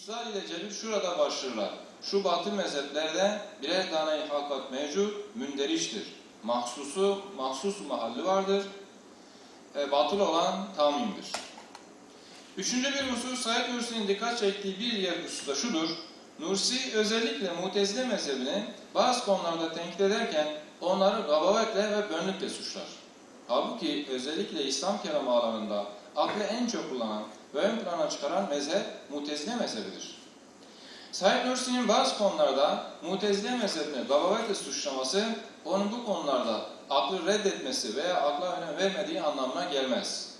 İtizal ile cebir şurada başlıyorlar. Şu batıl mezheplerde birer tane hakikat mevcut, münderiştir. Mahsusu, mahsus mahalli vardır. E, batıl olan tamimdir. Üçüncü bir husus Said Nursi'nin dikkat çektiği bir yer hususta şudur. Nursi özellikle Mutezile mezhebini bazı konularda tenkit ederken onları gabavetle ve bönlükle suçlar. Halbuki özellikle İslam kelamı alanında aklı en çok kullanan ve ön plana çıkaran mezhep Mutezile mezhebidir. Said Nursi'nin bazı konularda Mutezile mezhebini gabavetle suçlaması onun bu konularda aklı reddetmesi veya akla önem vermediği anlamına gelmez.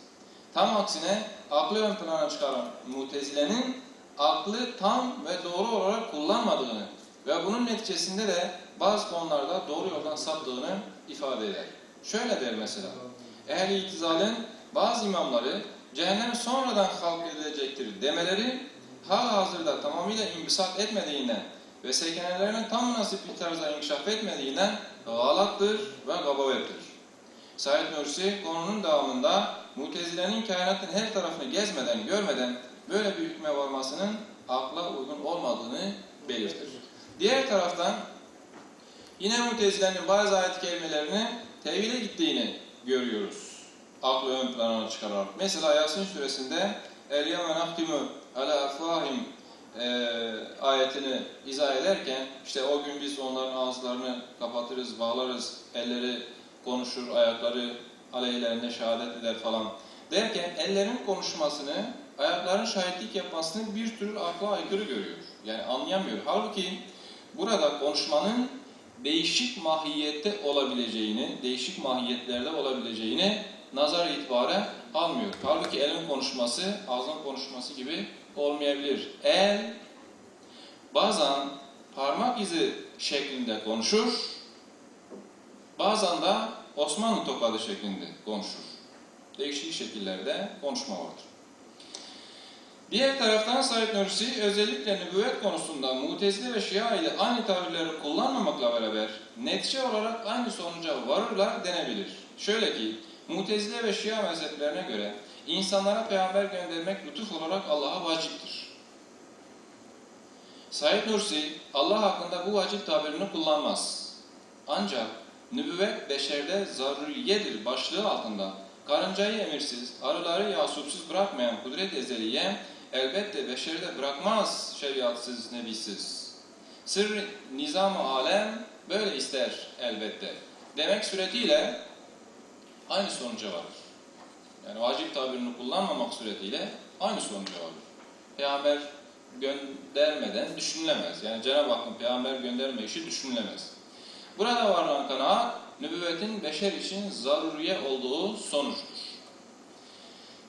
Tam aksine aklı ön plana çıkaran Mutezile'nin aklı tam ve doğru olarak kullanmadığını ve bunun neticesinde de bazı konularda doğru yoldan saptığını ifade eder. Şöyle der mesela, ehl-i itizalin bazı imamları cehennem sonradan halk edilecektir demeleri hal hazırda tamamıyla imbisat etmediğinden ve sekenelerinin tam münasip bir tarzda inkişaf etmediğinden galattır ve gabavettir. Said Nursi konunun devamında Mutezile'nin kainatın her tarafını gezmeden, görmeden böyle bir hükme varmasının akla uygun olmadığını belirtir. Diğer taraftan yine Mutezile'nin bazı ayet kelimelerini tevhile gittiğini görüyoruz. Aklı ön plana çıkararak. Mesela Yasin suresinde nahtimu ala afvahim e, ayetini izah ederken işte o gün biz onların ağızlarını kapatırız, bağlarız, elleri konuşur, ayakları aleyhlerine şehadet eder falan derken ellerin konuşmasını, ayakların şahitlik yapmasını bir tür akla aykırı görüyor. Yani anlayamıyor. Halbuki burada konuşmanın değişik mahiyette olabileceğini, değişik mahiyetlerde olabileceğini nazar itibare almıyor. Halbuki elin konuşması, ağzın konuşması gibi olmayabilir. El bazen parmak izi şeklinde konuşur, bazen de Osmanlı tokadı şeklinde konuşur. Değişik şekillerde konuşma vardır. Diğer taraftan Said Nursi özellikle nübüvvet konusunda Mutezile ve Şia ile aynı tabirleri kullanmamakla beraber netice olarak aynı sonuca varırlar denebilir. Şöyle ki Mutezile ve Şia mezheplerine göre insanlara peygamber göndermek lütuf olarak Allah'a vaciptir. Said Nursi Allah hakkında bu vacip tabirini kullanmaz. Ancak nübüvvet beşerde zaruriyedir başlığı altında karıncayı emirsiz, arıları yasupsuz bırakmayan kudret ezeliye elbette beşerde bırakmaz şeriatsız, nebisiz. Sır nizam-ı alem böyle ister elbette. Demek suretiyle aynı sonuca varır. Yani vacip tabirini kullanmamak suretiyle aynı sonuca varır. Peygamber göndermeden düşünülemez. Yani Cenab-ı Hakk'ın peygamber gönderme işi düşünülemez. Burada varılan kanaat, nübüvvetin beşer için zaruriye olduğu sonuçtur.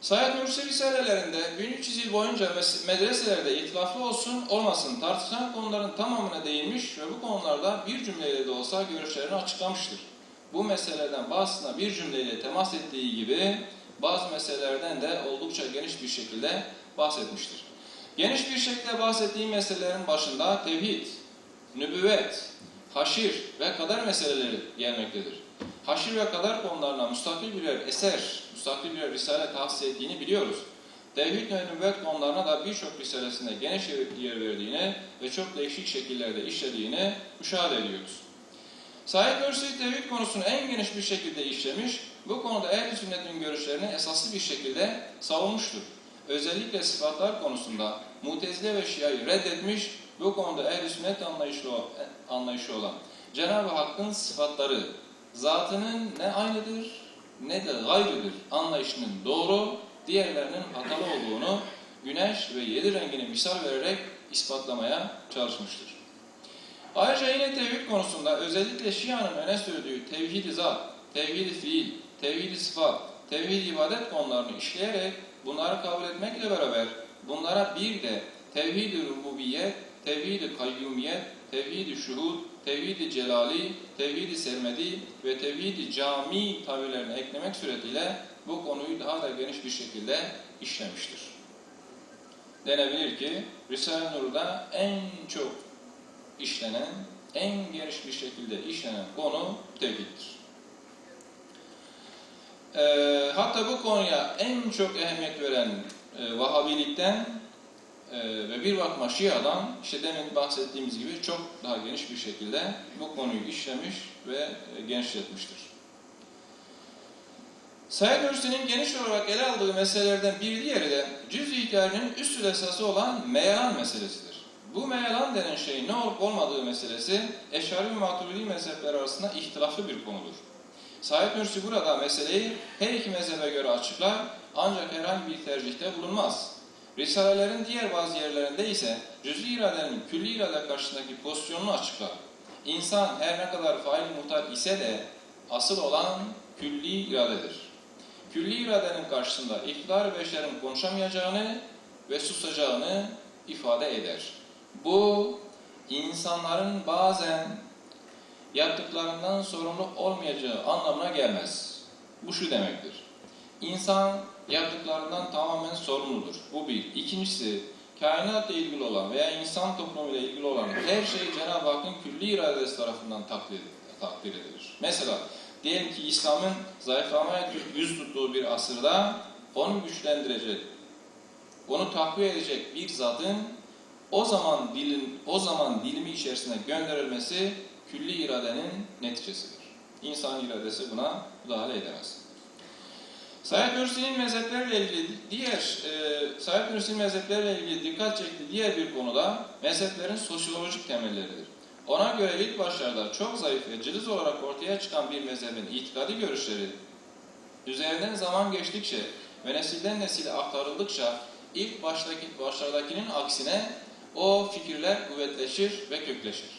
Said Nursi Risalelerinde 1300 yıl boyunca medreselerde itilaflı olsun olmasın tartışılan konuların tamamına değinmiş ve bu konularda bir cümleyle de olsa görüşlerini açıklamıştır. Bu meselelerden bazısına bir cümleyle temas ettiği gibi bazı meselelerden de oldukça geniş bir şekilde bahsetmiştir. Geniş bir şekilde bahsettiği meselelerin başında tevhid, nübüvvet, haşir ve kadar meseleleri gelmektedir. Haşir ve kadar konularına müstakil birer eser, müstakil birer risale tahsis ettiğini biliyoruz. Tevhid ve nübüvvet konularına da birçok risalesinde geniş yer verdiğini ve çok değişik şekillerde işlediğini müşahede ediyoruz. Said Nursi tevhid konusunu en geniş bir şekilde işlemiş, bu konuda ehl sünnetin görüşlerini esaslı bir şekilde savunmuştur. Özellikle sıfatlar konusunda Mutezile ve Şia'yı reddetmiş, bu konuda ehl sünnet anlayışı, anlayışı olan Cenab-ı Hakk'ın sıfatları zatının ne aynıdır ne de gayrıdır anlayışının doğru, diğerlerinin hatalı olduğunu güneş ve yedi rengini misal vererek ispatlamaya çalışmıştır. Ayrıca yine tevhid konusunda özellikle Şia'nın öne sürdüğü tevhid-i zat, tevhid-i fiil, tevhid-i sıfat, tevhid-i ibadet konularını işleyerek bunları kabul etmekle beraber bunlara bir de tevhid-i rububiyet, tevhid-i kayyumiyet, tevhid-i şuhud, tevhid-i celali, tevhid-i sermedi ve tevhid-i cami tabirlerini eklemek suretiyle bu konuyu daha da geniş bir şekilde işlemiştir. Denebilir ki Risale-i Nur'da en çok işlenen, en geniş bir şekilde işlenen konu tevhiddir. E, hatta bu konuya en çok ehemmiyet veren e, Vahabilikten e, ve bir bakma Şia'dan işte demin bahsettiğimiz gibi çok daha geniş bir şekilde bu konuyu işlemiş ve e, genişletmiştir. Said Nursi'nin geniş olarak ele aldığı meselelerden bir diğeri de cüz-i üstül esası olan meyalan meselesidir. Bu meyalan denen şey ne olup olmadığı meselesi Eşari ve Maturidi mezhepleri arasında ihtilaflı bir konudur. Said Nursi burada meseleyi her iki mezhebe göre açıklar ancak herhangi bir tercihte bulunmaz. Risalelerin diğer bazı yerlerinde ise cüz-i iradenin külli irade karşısındaki pozisyonunu açıklar. İnsan her ne kadar fail muhtar ise de asıl olan külli iradedir. Külli iradenin karşısında iktidar beşerin konuşamayacağını ve susacağını ifade eder. Bu insanların bazen yaptıklarından sorumlu olmayacağı anlamına gelmez. Bu şu demektir. İnsan yaptıklarından tamamen sorumludur. Bu bir. İkincisi, kainatla ilgili olan veya insan toplumuyla ilgili olan her şey Cenab-ı Hakk'ın külli iradesi tarafından takdir, edilir. Mesela diyelim ki İslam'ın zayıflamaya yüz tuttuğu bir asırda onu güçlendirecek, onu takviye edecek bir zatın o zaman dilin o zaman dilimi içerisine gönderilmesi külli iradenin neticesidir. İnsan iradesi buna müdahale edemez. Said Nursi'nin mezheplerle ilgili diğer e, Said Nursi'nin mezheplerle ilgili dikkat çektiği diğer bir konuda mezheplerin sosyolojik temelleridir. Ona göre ilk başlarda çok zayıf ve cılız olarak ortaya çıkan bir mezhebin itikadi görüşleri üzerinden zaman geçtikçe ve nesilden nesile aktarıldıkça ilk baştaki başlardakinin aksine o fikirler kuvvetleşir ve kökleşir.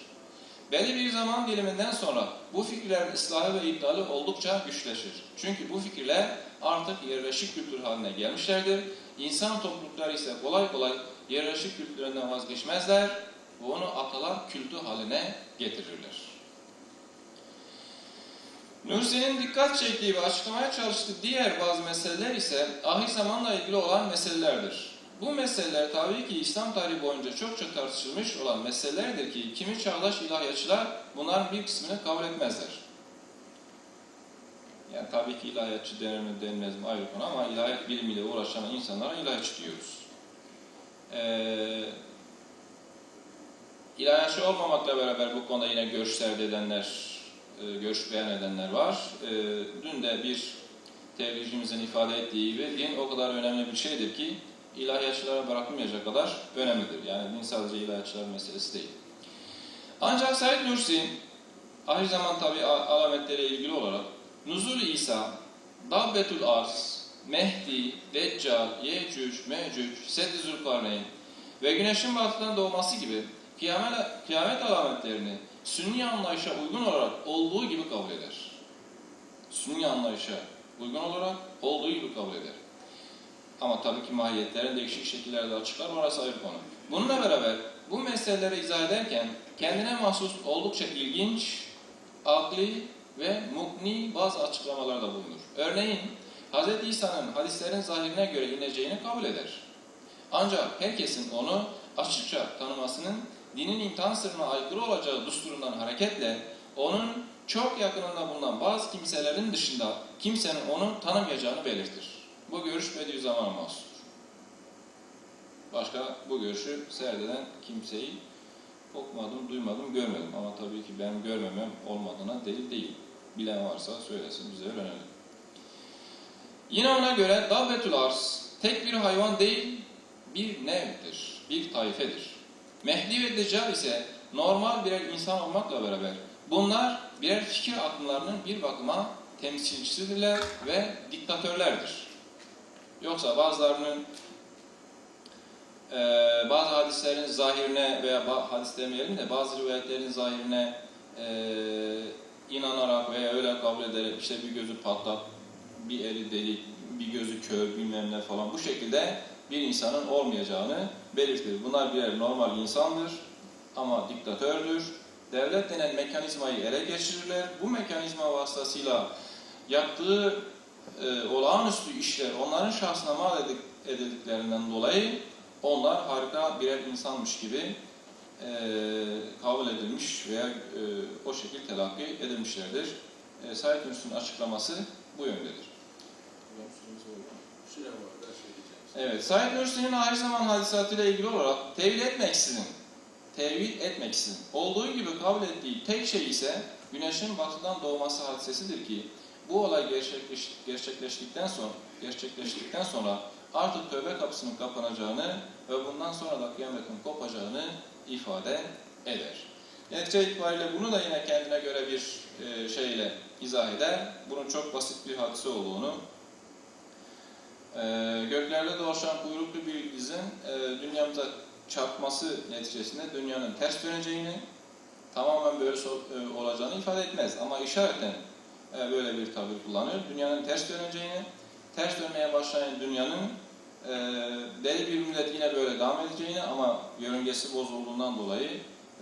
Belli bir zaman diliminden sonra bu fikirlerin ıslahı ve iptali oldukça güçleşir. Çünkü bu fikirler artık yerleşik kültür haline gelmişlerdir. İnsan toplulukları ise kolay kolay yerleşik kültüründen vazgeçmezler ve onu atalar kültü haline getirirler. Nursi'nin dikkat çektiği ve açıklamaya çalıştığı diğer bazı meseleler ise ahir zamanla ilgili olan meselelerdir. Bu meseleler tabii ki İslam tarihi boyunca çokça tartışılmış olan meselelerdir ki kimi çağdaş ilahiyatçılar bunların bir kısmını kabul etmezler. Yani tabii ki ilahiyatçı denir mi denmez mi ayrı konu ama ilahiyat bilimiyle uğraşan insanlara ilahiyatçı diyoruz. Ee, ilahiyatçı olmamakla beraber bu konuda yine görüş serdedenler, e, görüş beyan edenler var. E, dün de bir tebliğcimizin ifade ettiği gibi din o kadar önemli bir şeydir ki ilahiyatçılara bırakılmayacak kadar önemlidir. Yani din sadece ilahiyatçılar meselesi değil. Ancak Said Nursi, ahir zaman tabi alametleriyle ilgili olarak Nuzul İsa, Dabbetül Arz, Mehdi, Deccal, Yecüc, Mecüc, Seddi Zülkarneyn ve güneşin batıdan doğması gibi kıyamet, kıyamet alametlerini Sünni anlayışa uygun olarak olduğu gibi kabul eder. Sünni anlayışa uygun olarak olduğu gibi kabul eder. Ama tabii ki mahiyetlerin değişik şekillerde açıklar, orası ayrı konu. Bununla beraber bu meseleleri izah ederken kendine mahsus oldukça ilginç, akli ve mukni bazı açıklamalarda bulunur. Örneğin, Hz. İsa'nın hadislerin zahirine göre ineceğini kabul eder. Ancak herkesin onu açıkça tanımasının dinin imtihan sırrına aykırı olacağı dusturundan hareketle onun çok yakınında bulunan bazı kimselerin dışında kimsenin onu tanımayacağını belirtir. Bu görüş Bediüzzaman'a mahsustur. Başka bu görüşü serdeden kimseyi okumadım, duymadım, görmedim. Ama tabii ki benim görmemem olmadığına delil değil. Bilen varsa söylesin, bize öğrenelim. Yine ona göre Davvetül Arz tek bir hayvan değil, bir nevdir, bir taifedir. Mehdi ve Deccal ise normal birer insan olmakla beraber bunlar birer fikir akımlarının bir bakıma temsilcisidirler ve diktatörlerdir. Yoksa bazılarının e, bazı hadislerin zahirine veya hadis demeyelim de bazı rivayetlerin zahirine e, inanarak veya öyle kabul ederek işte bir gözü patlak, bir eli delik, bir gözü kör bilmem ne falan bu şekilde bir insanın olmayacağını belirtir. Bunlar birer normal insandır ama diktatördür. Devlet denen mekanizmayı ele geçirirler. Bu mekanizma vasıtasıyla yaptığı e, olağanüstü işler onların şahsına mal edildiklerinden dolayı onlar harika birer insanmış gibi e, kabul edilmiş veya e, o şekilde telakki edilmişlerdir. E, Said Nursi'nin açıklaması bu yöndedir. Evet, Said Nursi'nin ahir zaman hadisatıyla ilgili olarak tevil etmeksizin, tevil etmeksizin olduğu gibi kabul ettiği tek şey ise güneşin batıdan doğması hadisesidir ki bu olay gerçekleş, gerçekleştikten sonra gerçekleştikten sonra artık tövbe kapısının kapanacağını ve bundan sonra da kıyametin kopacağını ifade eder. Netice itibariyle bunu da yine kendine göre bir e, şeyle izah eder. Bunun çok basit bir hadise olduğunu ee, göklerde dolaşan kuyruklu bir yıldızın e, dünyamıza çarpması neticesinde dünyanın ters döneceğini, tamamen böyle so- e, olacağını ifade etmez. Ama işareten e, böyle bir tabir kullanıyor. Dünyanın ters döneceğini, ters dönmeye başlayan dünyanın e, belli bir müddet yine böyle devam edeceğini ama yörüngesi bozulduğundan dolayı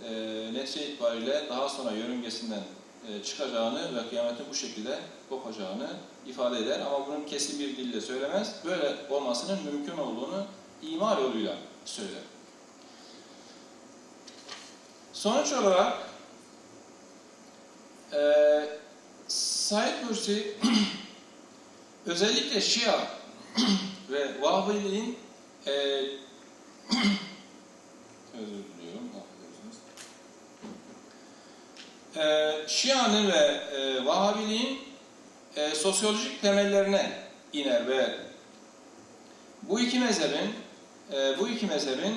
e, netice itibariyle daha sonra yörüngesinden e, çıkacağını ve kıyametin bu şekilde kopacağını ifade eder ama bunun kesin bir dille söylemez. Böyle olmasının mümkün olduğunu ima yoluyla söyler. Sonuç olarak e, Said Nursi özellikle Şia ve Vahabiliğin e, özür diliyorum. E, Şia'nın ve e, Vahabiliğin e, sosyolojik temellerine iner ve bu iki mezhebin e, bu iki mezhebin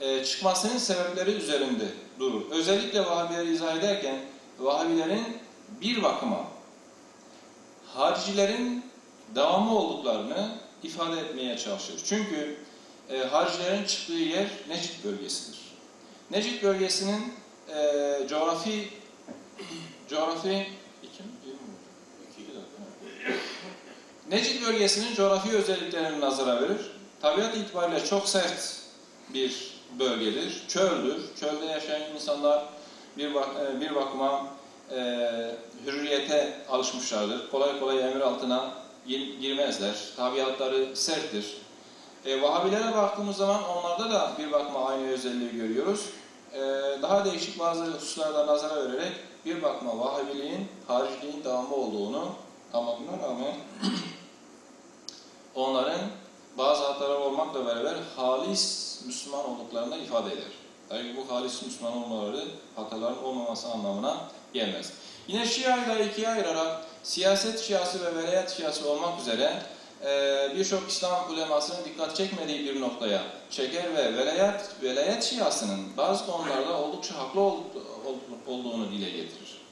e, çıkmasının sebepleri üzerinde durur. Özellikle Vahabileri izah ederken Vahabilerin bir bakıma haricilerin devamı olduklarını ifade etmeye çalışır. Çünkü e, haricilerin çıktığı yer Necid bölgesidir. Necid bölgesinin e, coğrafi coğrafi iki. Necid bölgesinin coğrafi özelliklerini nazara verir. Tabiat itibariyle çok sert bir bölgedir. Çöldür. Çölde yaşayan insanlar bir, bak e, bir bakıma e, hürriyete alışmışlardır. Kolay kolay emir altına gir- girmezler. Tabiatları serttir. E, Vahabilere baktığımız zaman onlarda da bir bakıma aynı özelliği görüyoruz. E, daha değişik bazı hususlarda nazara vererek bir bakıma Vahabiliğin hariciliğin devamı olduğunu ama buna rağmen onların bazı hatalar olmakla beraber halis Müslüman olduklarını ifade eder. Tabii bu halis Müslüman olmaları hataların olmaması anlamına gelmez. Yine Şia'yı da ikiye ayırarak siyaset şiası ve velayet şiası olmak üzere e, birçok İslam ulemasının dikkat çekmediği bir noktaya çeker ve velayet, velayet şiasının bazı konularda oldukça haklı ol- ol- olduğunu dile getirir.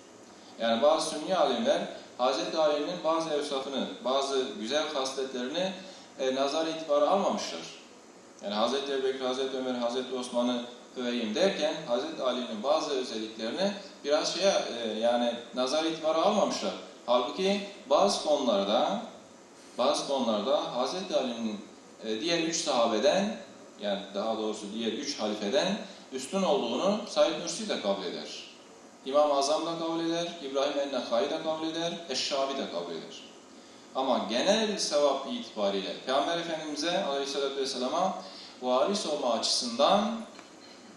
Yani bazı sünni alimler Hz. Ali'nin bazı evsafını, bazı güzel hasletlerini e, nazar itibara almamışlar. Yani Hz. Ebubekir, Hz. Ömer, Hz. Osman'ı öveyim derken Hz. Ali'nin bazı özelliklerini biraz şeye e, yani nazar itibara almamışlar. Halbuki bazı konularda bazı konularda Hz. Ali'nin e, diğer üç sahabeden yani daha doğrusu diğer üç halifeden üstün olduğunu Said Nursi de kabul eder. İmam-ı Azam da kabul eder, İbrahim el-Nekhai de kabul eder, Eşşabi de kabul eder. Ama genel sevap itibariyle Peygamber Efendimiz'e Aleyhisselatü Vesselam'a varis olma açısından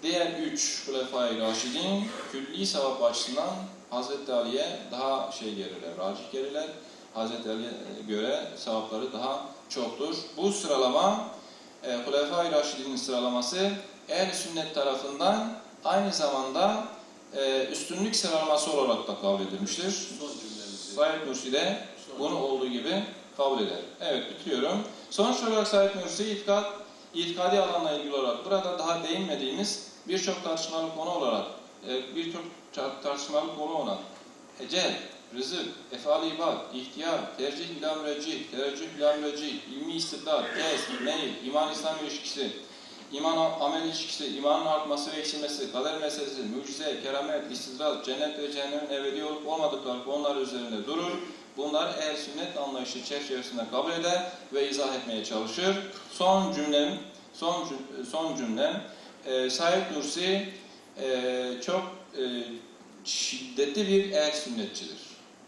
diğer üç Hulefai Raşidin külli sevap açısından Hazreti Ali'ye daha şey gelirler, racih gelirler. Hazreti Ali'ye göre sevapları daha çoktur. Bu sıralama e, Hulefai Raşidin'in sıralaması ehl sünnet tarafından aynı zamanda e, üstünlük sıralaması olarak da kabul edilmiştir. Said Nursi de bunu olduğu gibi kabul eder. Evet bitiriyorum. Sonuç olarak Said Nursi itikat, itikadi alanla ilgili olarak burada daha değinmediğimiz birçok tartışmalı konu olarak e, birçok tar- tartışmalı konu olan ecel, rızık, efal ibad, ihtiyar, tercih ila müreccih, tereccüh ila müreccih, ilmi istidlal, tez, meyil, iman İslam ilişkisi, iman amel ilişkisi, imanın artması ve eksilmesi, kader meselesi, mucize, keramet, istidlal, cennet ve cehennemin ebedi olup olmadıkları konular üzerinde durur. Bunlar ehl sünnet anlayışı çerçevesinde kabul eder ve izah etmeye çalışır. Son cümlem, son cüm- son cümlem, e, Said Nursi e, çok e, şiddetli bir ehl sünnetçidir.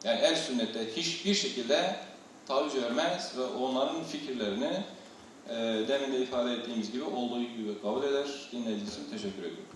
Yani ehl sünnette hiçbir şekilde taviz vermez ve onların fikirlerini e, demin de ifade ettiğimiz gibi olduğu gibi kabul eder. Dinlediğiniz için teşekkür ediyorum.